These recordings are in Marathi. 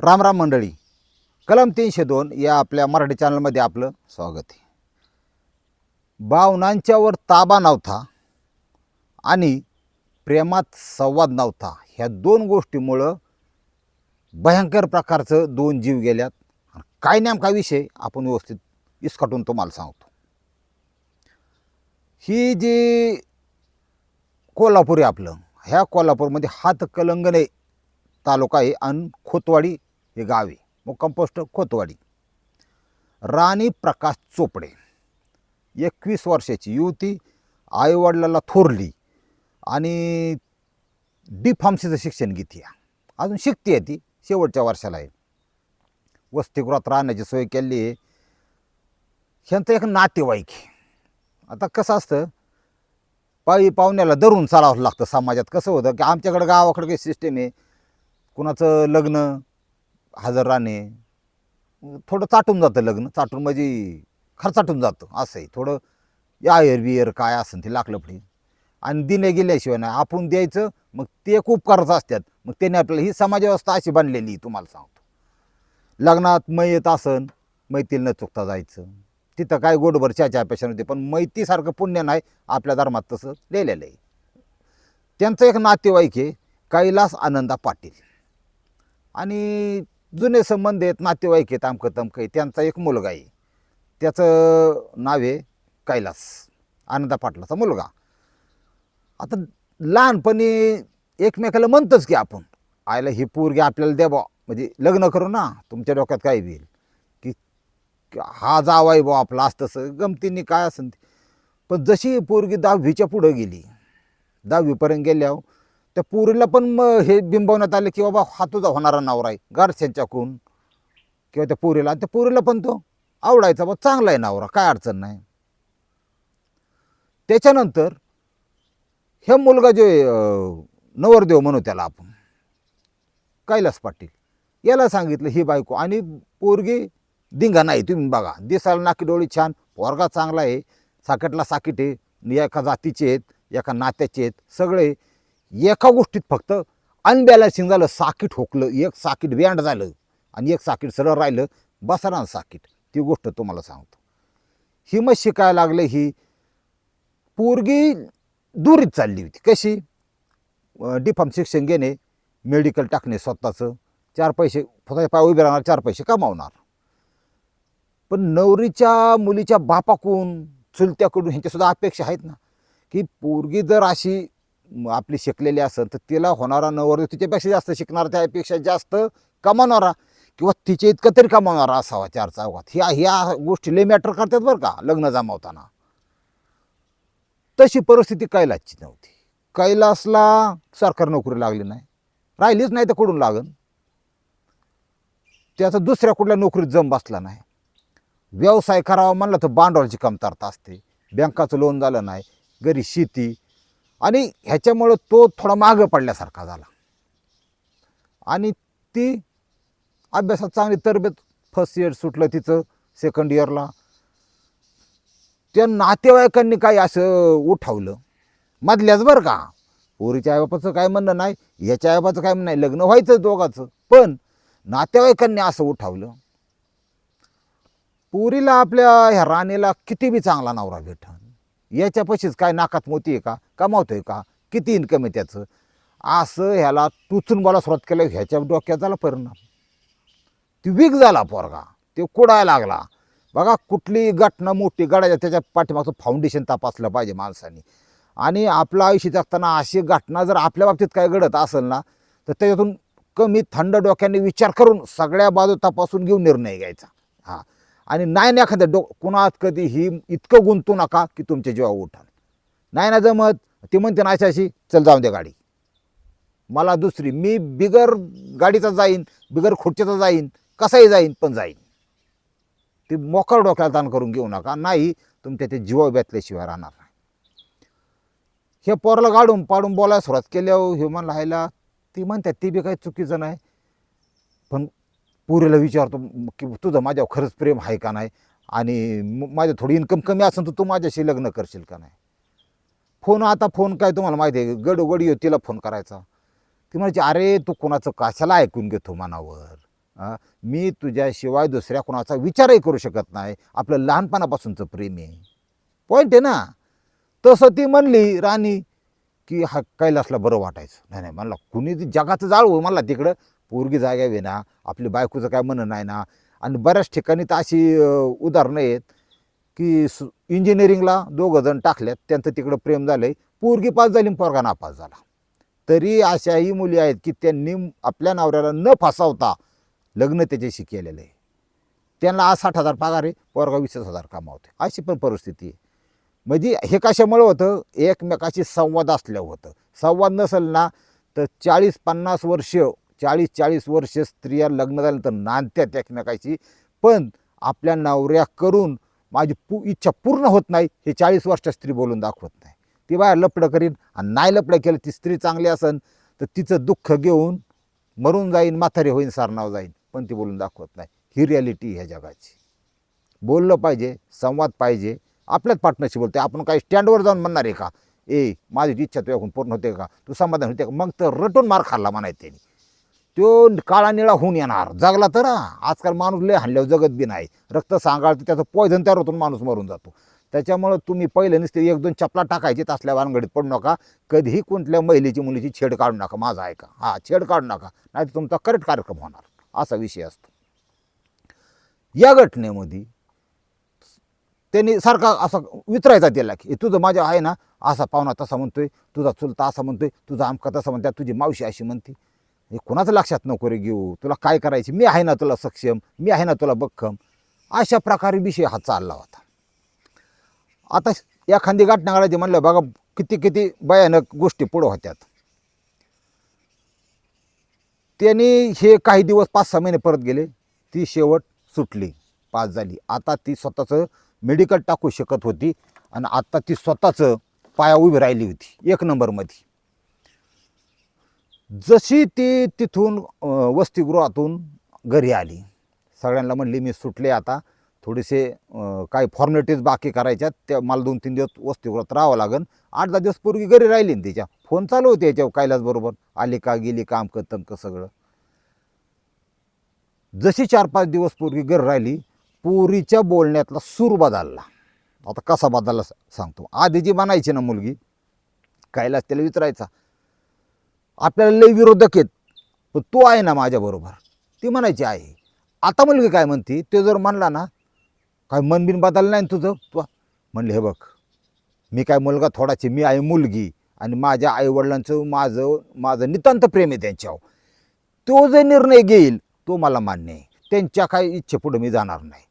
राम राम मंडळी. कलम तीनशे दोन या आपल्या मराठी चॅनलमध्ये आपलं स्वागत आहे. भावनांच्यावर ताबा नव्हता आणि प्रेमात संवाद नव्हता. ह्या दोन गोष्टीमुळं भयंकर प्रकारचं दोन जीव गेल्यात. काय नेमका विषय आपण व्यवस्थित इसकाटून तुम्हाला सांगतो. ही जी कोल्हापूर आहे आपलं ह्या कोल्हापूरमध्ये हात कलंगणे तालुका आहे आणि खोतवाडी हे गाव आहे. मग कंपोस्ट खोतवाडी. राणी प्रकाश चोपडे. एकवीस वर्षाची युवती आईवडिलाला थोरली आणि डी फार्मसीचं शिक्षण घेते अजून शिकते आहे ती शेवटच्या वर्षाला आहे. वसतिगृहात राहण्याची सोय केली आहे. ह्यांचं एक नातेवाईक आहे. आता कसं असतं पायी पाहुण्याला धरून चालावं लागतं समाजात. कसं होतं की आमच्याकडं गावाकडं काही सिस्टीम आहे. कुणाचं लग्न हजर राहणे थोडं चाटून जातं लग्न. चाटून म्हणजे खर्चाटून जातं असं आहे थोडं यायर बियर काय असं ते लाकलं फडी आणि दिने गेल्याशिवाय नाही. आपण द्यायचं मग ते खूप उपकारच असतात. मग त्याने आपल्याला ही समाजव्यवस्था अशी बनलेली आहे, तुम्हाला सांगतो. लग्नात मैत असन मैतील न चुकता जायचं. तिथं काय गोडभर चाच्या अपेक्षा नव्हती पण मैतीसारखं पुण्य नाही आपल्या धर्मात तसं लिहिलेलं आहे. त्यांचं एक नातेवाईक आहे कैलास आनंदा पाटील. आणि जुने संबंध आहेत नातेवाईक आहेत अमकं तमकं आहे त्यांचा एक मुलगा आहे. त्याचं नाव आहे कैलास आनंदा पाटलाचा मुलगा. आता लहानपणी एकमेकाला म्हणतोच की आपण आयला ही पोरगी आपल्याला द्या बा म्हणजे लग्न करू ना तुमच्या डोक्यात काय होईल की हा जावाय बा आपला असं तसं गमतीने काय असं पण जशी पोरगी दहावीच्या पुढं गेली दहावीपर्यंत गेल्यावर त्या पोरीला पण मग हे बिंबवण्यात आलं की बाबा हा तुझा होणारा नवरा आहे घरच्यांच्याकडून किंवा त्या पोरीला आणि त्या पोरीला पण तो आवडायचा बा चांगला आहे नवरा काय अडचण नाही. त्याच्यानंतर हे मुलगा जे नवरदेव म्हणू त्याला आपण कैलास पाटील याला सांगितलं ही बायको आणि पोरगी दिंगा नाही तुम्ही बघा दिसायला नाकी डोळी छान पोरगा चांगला आहे साकेटला साकीट आहे एका जातीचे आहेत एका नात्याचे आहेत सगळे एका गोष्टीत फक्त अनबॅलन्सिंग झालं साकीट ठोकलं एक साकीट बँड झालं आणि एक साकीट सरळ राहिलं बसणार साकीट. ती गोष्ट तुम्हाला सांगतो. ही मग शिकायला लागले ही पोरगी दुरीत चालली होती. कशी? डिफॉर्म शिक्षण घेणे मेडिकल टाकणे स्वतःचं चार पैसे स्वतःच्या पाय उभे राहणार चार पैसे कमावणार. पण नवरीच्या मुलीच्या बापाकडून चुलत्याकडून ह्यांच्यासुद्धा अपेक्षा आहेत ना की पोरगी जर अशी आपली शिकलेली असेल तर तिला होणारा नवरदेव तिच्यापेक्षा जास्त शिकणारा त्यापेक्षा जास्त कमावणारा किंवा तिच्या इतकं तरी कमावणारा असावा चार चौघात. ह्या ह्या गोष्टी लय मॅटर करतात बरं का लग्न जमावताना. तशी परिस्थिती कैलासची नव्हती. कैलासला सरकार नोकरी लागली नाही. राहिलीच नाही तर कुठून लागन? त्याचा दुसऱ्या कुठल्या नोकरीत जम बसला नाही. व्यवसाय करावा म्हणलं तर भांडवलाची कमतरता असते. बँकाचं लोन झालं नाही. घरी शेती आणि ह्याच्यामुळं तो थोडा मागं पडल्यासारखा झाला. आणि ती अभ्यासात चांगली तरबेत फर्स्ट इयर सुटलं तिचं सेकंड इयरला त्या नातेवाईकांनी काही असं उठावलं. मधल्याच बरं का. पोरीच्या आईबापाचं काय म्हणणं नाही याच्या आईबाचं काय म्हणणं नाही लग्न व्हायचं दोघाचं. पण नातेवाईकांनी असं उठावलं. पोरीला आपल्या ह्या राणीला किती बी चांगला नवरा भेटन. याच्यापाशीच काय नाकात मोती आहे का? कमावतोय का? किती इन्कम आहे त्याचं? असं ह्याला टुचून बोला सुरुवात केलं ह्याच्या डोक्यात झाला परिणाम. ती वीक झाला पोरगा. ते कुडायला लागला. बघा कुठली घटना मोठी गडायच्या त्याच्या पाठीमागचं फाउंडेशन तपासलं पाहिजे माणसाने. आणि आपलं आयुष्य जगताना अशी घटना जर आपल्या बाबतीत काय घडत असेल ना तर त्याच्यातून कमी थंड डोक्याने विचार करून सगळ्या बाजू तपासून घेऊन निर्णय घ्यायचा. हां. आणि नाही ना एखाद्या डो कुणात कधी ही इतकं गुंतू नका की तुमच्या जीवा उठाल. नाही ना जमत ती म्हणते ना अशी अशी चल जाऊन द्या गाडी. मला दुसरी मी बिगर गाडीचा जाईन बिगर खुर्चीचा जाईन कसाही जाईन पण जाईन. ती मोकळ डोक्याला ताण करून घेऊ नका नाही तुमच्या ते जीवा बेतल्याशिवाय राहणार नाही. हे पोराला गाडून पाडून बोलायला सुरुवात केल्यावर ह्युमन म्हणला ती म्हणतात ती बी काही चुकीचं नाही. पण पुरीला विचारतो की तुझं माझ्यावर खरंच प्रेम आहे का नाही? आणि माझं थोडी इन्कम कमी असेल तर तू माझ्याशी लग्न करशील का नाही? फोन आता फोन काय तुम्हाला माहिती आहे? गडोगडी तिला फोन करायचा. ती म्हणायची अरे तू कोणाचं कशाला ऐकून घेतो मनावर? मी तुझ्याशिवाय दुसऱ्या कोणाचा विचारही करू शकत नाही. आपलं लहानपणापासूनचं प्रेम आहे. पॉईंट आहे ना? तसं ती म्हणली राणी की हा कैलासला बरं वाटायचं. नाही नाही म्हणलं कुणी ती जगाचं जाळवं हो म्हणला तिकडं. पोरगी जागा ना आपली बायकोचं काय म्हणणं नाही ना. आणि बऱ्याच ठिकाणी तर अशी उदाहरणं आहेत की सु इंजिनिअरिंगला दोघं जण टाकल्यात त्यांचं तिकडं प्रेम झालं आहे पोरगी पास झाली आणि पोरगा नापास झाला. तरी अशाही मुली आहेत की त्यांनी आपल्या नवऱ्याला न फसावता लग्न त्याच्याशी केलेलं आहे. त्यांना आज साठ हजार पगार आहे पोरगा वीस हजार कामावते अशी पण परिस्थिती आहे. म्हणजे हे कशामुळे होतं? एकमेकाशी संवाद असल्यावर होतं. संवाद नसेल ना तर चाळीस पन्नास वर्ष चाळीस चाळीस वर्ष स्त्रिया लग्न झाल्यानंतर नांदत्यात एकमेकाशी. पण आपल्या नवऱ्या करून माझी पू इच्छा पूर्ण होत नाही हे चाळीस वर्ष स्त्री बोलून दाखवत नाही. ती बाहेर लपडं करीन आणि नाही लपडं केलं ती स्त्री चांगली असन तर तिचं दुःख घेऊन मरून जाईन म्हातारी होईन सारनाव जाईन पण ती बोलून दाखवत नाही. ही रियालिटी ह्या जगाची. बोललं पाहिजे संवाद पाहिजे आपल्याच पार्टनरशी बोलते आपण काही स्टँडवर जाऊन म्हणणार आहे का? ए माझी इच्छा तुझ्याकडून पूर्ण होते का? तू समाधान होते का? मग तर रटून मार खाल्ला म्हणायचं त्यांनी. तो काळा निळा होऊन येणार. जगला तर आजकाल माणूस लय हल्ल्यावर जगत बी नाही. रक्त सांगाळ तर त्याचं पॉयझन तयार होतून माणूस मरून जातो. त्याच्यामुळं तुम्ही पहिले नुसते एक दोन चपला टाकायची असल्या वानगडीत पडू नका. कधीही कोणत्या महिलेची मुलीची छेड काढू नका. माझा ऐका. हा छेड काढू नका. नाही तर तुमचा करेक्ट कार्यक्रम होणार. असा विषय असतो. या घटनेमध्ये त्यांनी सारखा असा वितरायचा त्याला की तुझं माझ्या आहे ना असा पाहुणा तसा म्हणतोय तुझा चुलता असा म्हणतोय तुझा आमका तसा म्हणतात तुझी मावशी अशी म्हणते. हे कोणाचं लक्षात नको रे घेऊ? तुला काय करायची? मी आहे ना तुला सक्षम मी आहे ना तुला बक्कम. अशा प्रकारे विषय हा चालला होता. आता एखादी घटना घडायची म्हणलं बघा किती किती भयानक गोष्टी पुढं होत्यात. त्यांनी हे काही दिवस पाच सहा महिने परत गेले. ती शेवट सुटली पास झाली. आता ती स्वतःचं मेडिकल टाकू शकत होती आणि आता ती स्वतःचं पाया उभी राहिली होती एक नंबरमध्ये. जशी ती तिथून वसतिगृहातून घरी आली. सगळ्यांना म्हणली मी सुटले आता. थोडेसे काही फॉर्मॅलिटीज बाकी करायच्यात. त्या मला दोन तीन दिवस वसतिगृहात राहावं लागेल आठ दहा दिवस पूर्वी घरी राहिली ना तिच्या. फोन चालू होते याच्यावर कैलासबरोबर आली का गेली काम करतं का सगळं. जशी चार पाच दिवस पूर्वी घरी राहिली पोरीच्या बोलण्यातला सूर बदलला. आता कसा बदलला स- सांगतो. आधी जी बनायची ना मुलगी कैलास त्याला विचारायचा. आपल्याला लई विरोधक आहेत. पण तो आहे ना माझ्याबरोबर ती म्हणायची आहे. आता मुलगी काय म्हणते? ते जर म्हणला ना काय मनबिन बदललं नाही तुझं? तू म्हणले हे बघ मी काय मुलगा थोडाची मी आहे मुलगी आणि माझ्या आईवडिलांचं माझं माझं नितांत प्रेम आहे त्यांच्यावर. तो जे निर्णय घेईल तो मला मान्य आहे. त्यांच्या काही इच्छेपुढं मी जाणार नाही.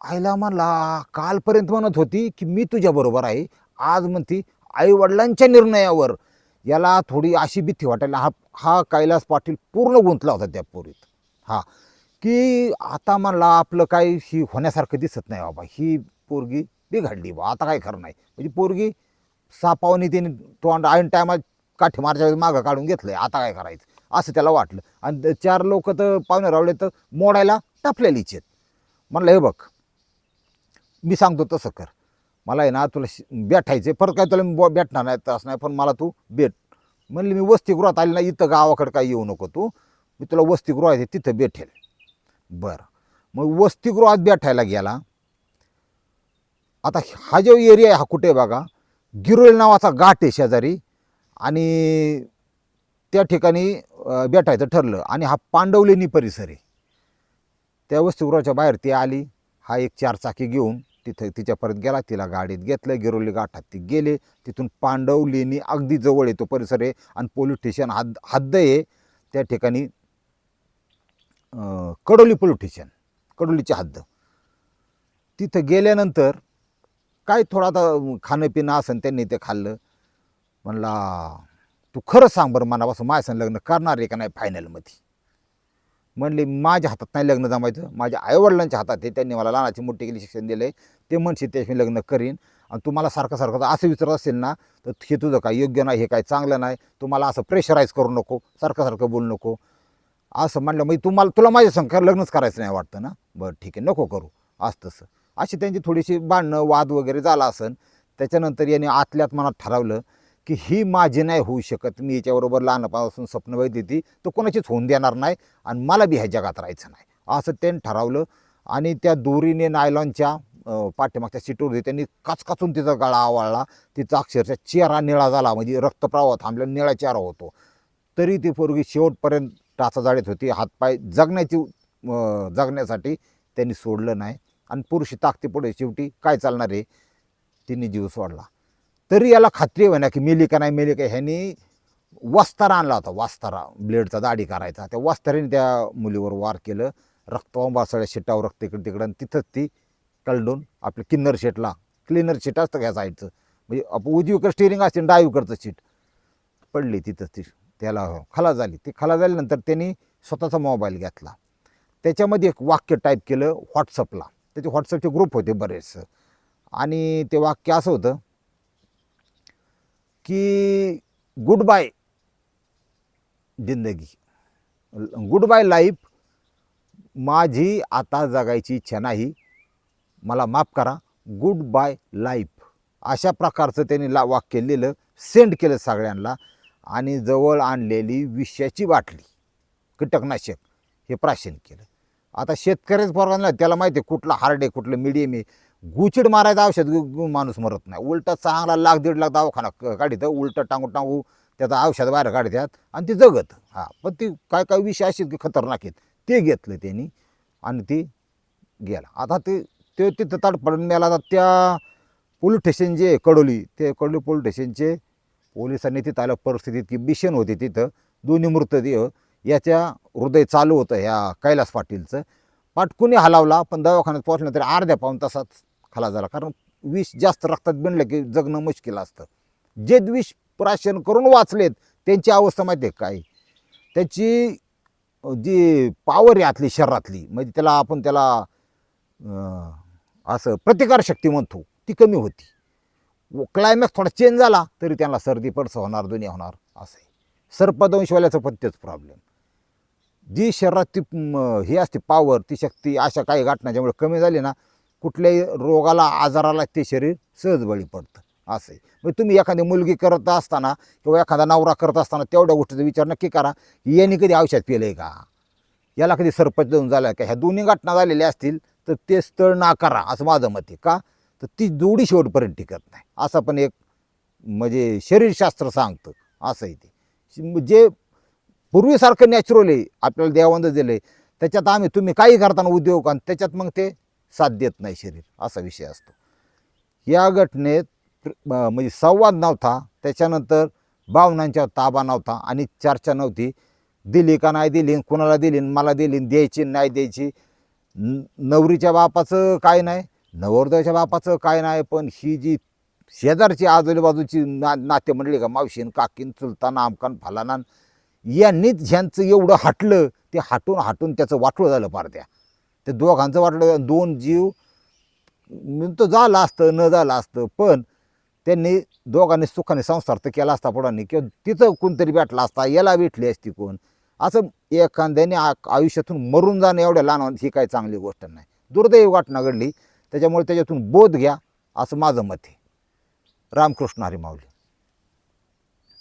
आईला म्हणला कालपर्यंत म्हणत होती की मी तुझ्याबरोबर आहे. आज म्हणती आईवडिलांच्या निर्णयावर याला थोडी अशी भीती वाटायला हा हा कैलास पाटील पूर्ण गुंतला होता त्या पोरीत. हा. की आता मला आपलं काही ही होण्यासारखं दिसत नाही बाबा ही पोरगी बिघडली बा आता काय खरं नाही. म्हणजे पोरगी सापावनी तिने तोंड ऐन टायमात काठी मारच्या वेळेस मागं काढून घेतलं आहे आता काय करायचं? असं त्याला वाटलं. आणि चार लोक तर पाहुणे रावले तर मोडायला टापलेलीच आहेत. म्हणलं हे बघ मी सांगतो तसं कर. मला आहे ना तुला शि- आहे परत काय तुला मी भेटणार नाही तसं नाही पण मला तू भेट. म्हणली मी वसतिगृहात आली ना इथं गावाकडे काही येऊ नको तू. मी तुला वसतिगृह आहे तिथं भेटेल. बरं. मग वसतिगृहात भेटायला गेला. आता हा जो एरिया आहे हा कुठे आहे बघा? गिरोळी नावाचा घाट आहे शेजारी. आणि त्या ठिकाणी भेटायचं ठरलं. आणि हा पांडवलेणी परिसर आहे. त्या वसतिगृहाच्या बाहेर ती आली. हा एक चार चाकी घेऊन तिथं तिच्या परत गेला तिला गाडीत घेतलं गिरोली गाठात ती गेले. तिथून पांडवलेनी अगदी जवळ आहे तो परिसर आहे आणि पोलीस स्टेशन हद्द हद्द आहे. त्या ठिकाणी कडोली पोलीस स्टेशन कडोलीची हद्द. तिथं गेल्यानंतर काय थोडं आता खाणं पिणं असं त्यांनी ते खाल्लं. म्हणला तू खरं सांग बरं मनापासून माझ्या लग्न करणार आहे का नाही फायनलमध्ये म्हणले माझ्या हातात नाही लग्न जमायचं. माझ्या आईवडिलांच्या हातात आहे. त्यांनी मला लहानाची मोठी केली शिक्षण दिलं आहे ते म्हणशील त्याशी मी लग्न करीन. आणि तुम्हाला सारखं सारखं असं विचारत असेल ना तर हे तुझं काय योग्य नाही हे काय चांगलं नाही. तुम्हाला असं प्रेशराईज करू नको सारखं सारखं बोलू नको. असं म्हणलं म्हणजे मग तुम्हाला तुला माझ्या संख्या लग्नच करायचं नाही वाटतं ना? बरं ठीक आहे नको करू. असं तसं. अशी त्यांची थोडीशी भांडणं वाद वगैरे झाला असन त्याच्यानंतर याने आतल्यात मनात ठरवलं की ही माझी नाही होऊ शकत. मी याच्याबरोबर लहानपणापासून स्वप्न बघितली ती तर कोणाचीच होऊन देणार नाही आणि मला बी ह्या जगात राहायचं नाही. असं त्यांनी ठरवलं. आणि त्या दोरीने नायलॉनच्या पाठीमागच्या सीटवरती त्यांनी काचकाचून तिचा गळा आवळला. तिचा अक्षरशः चेहरा निळा झाला म्हणजे रक्तप्रवाह थांबला निळा चेहरा होतो. तरी ती पोरगी शेवटपर्यंत टाचा जाळीत होती. हातपाय जगण्याची जगण्यासाठी त्यांनी सोडलं नाही. आणि पुरुषी ताकदीपुढे शेवटी काय चालणार आहे? तिने जीव सोडला. तरी याला खात्री होईना की मेली का नाही मेली का ह्यांनी वस्तारा आणला होता. वस्तारा ब्लेडचा दाढी करायचा. त्या वास्ताराने त्या मुलीवर वार केलं. रक्तवांबा सगळ्या शिटावर रक्त इकडे तिकडं. आणि तिथंच ती कलडून आपलं किन्नर शेटला क्लिनर शीट असतं घ्या साईडचं म्हणजे आपण उजवीकडं स्टिअरिंग असते आणि डावीकडचं सीट पडली तिथंच ती त्याला हो, खला झाली. ती खला झाल्यानंतर त्यांनी स्वतःचा मोबाईल घेतला. त्याच्यामध्ये एक वाक्य टाईप केलं व्हॉट्सअपला त्याचे व्हॉट्सअपचे ग्रुप होते बरेच आणि ते वाक्य असं होतं की गुड बाय जिंदगी. गुड बाय लाईफ माझी आता जगायची इच्छा नाही. मला माफ करा. गुड बाय लाईफ अशा प्रकारचं त्यांनी ला वाक्य लिहिलं सेंड केलं सगळ्यांना आणि जवळ आणलेली विषयाची बाटली कीटकनाशक हे प्राशन केलं. आता शेतकऱ्याच पोरांना त्याला माहिती आहे कुठलं हार्ड आहे कुठलं मिडियम आहे. गुचिड मारायचं औषध माणूस मरत नाही. उलटा चांगला लाख दीड लाख दवाखाना क- काढितं उलटं टांगू टांगू त्याचं औषध बाहेर काढतात आणि ते जगत. हां पण ती काय काय विषय असे की खतरनाक आहेत ते घेतलं त्यांनी आणि ते गेला. आता ते ते तिथं तडपडून मेला आता त्या पोलीस स्टेशन जे कडोली ते कडोली पोलीस स्टेशनचे पोलिसांनी तिथं आल्या परिस्थितीत की भीषण होती तिथं. दोन्ही मृतदेह याच्या हृदय चालू होतं ह्या कैलास पाटीलचं. पाटकुनी हलावला पण दवाखान्यात पोहोचलं तरी अर्ध्या पाऊन तासात खाला झाला. कारण विष जास्त रक्तात बिनलं की जगणं मुश्किल असतं. जे विष प्राशन करून वाचलेत. त्यांची अवस्था माहिती आहे काय? त्याची जी पावर आहे आतली शरीरातली म्हणजे त्याला आपण त्याला असं प्रतिकारशक्ती म्हणतो ती कमी होती. क्लायमॅक्स थोडा चेंज झाला तरी त्यांना सर्दी पडसं होणार दुनिया होणार असं आहे. सर्पदंशवाल्याचं पण तेच प्रॉब्लेम जी शरीरात ती असते पावर ती शक्ती अशा काही घटनाच्यामुळे कमी झाली ना कुठल्याही रोगाला आजाराला ते शरीर सहज बळी पडतं असं आहे. मग तुम्ही एखादी मुलगी करत असताना किंवा एखादा नवरा करत असताना तेवढ्या गोष्टीचा विचार नक्की करा की यांनी कधी औषध पिलं आहे का? याला कधी सरपंच देऊन झाला का? ह्या दोन्ही घटना झालेल्या असतील तर ते स्थळ नाकारा असं माझं मत आहे. का? तर ती जोडी शेवटपर्यंत टिकत नाही. असं पण एक म्हणजे शरीरशास्त्र सांगतं. असं आहे ते. जे पूर्वीसारखं नॅचरल आहे आपल्याला देवांद दिलं आहे त्याच्यात आम्ही तुम्ही काही करताना उद्योग आणि त्याच्यात मग ते साथ देत नाही शरीर. असा विषय असतो. या घटनेत प्र- म्हणजे संवाद नव्हता. त्याच्यानंतर भावनांच्या ताबा नव्हता आणि चर्चा नव्हती. दिली का नाही दिली कुणाला दिली मला दिली द्यायची नाही द्यायची नवरीच्या बापाचं काय नाही नवरदेवाच्या बापाचं काय नाही पण ही जी शेजारची आजूबाजूची ना नाते म्हणले का मावशीन काकीन चुलताना आमकान फलाना यांनीच ह्यांचं एवढं हटलं ते हटून हटून त्याचं वाटलं झालं पार त्या ते दोघांचं वाटलं दोन जीव तो झालं असतं न झालं असतं पण त्यांनी दोघांनी सुखाने संसार तर केला असता पुढांनी किंवा तिथं कोणतरी भेटला असता याला भेटली असती कोण असं एखाद्याने आ- आयुष्यातून मरून जाणं एवढ्या लहान ही काही चांगली गोष्ट नाही. दुर्दैव घटना घडली. त्याच्यामुळे त्याच्यातून बोध घ्या असं माझं मत आहे. रामकृष्ण हरी माऊली.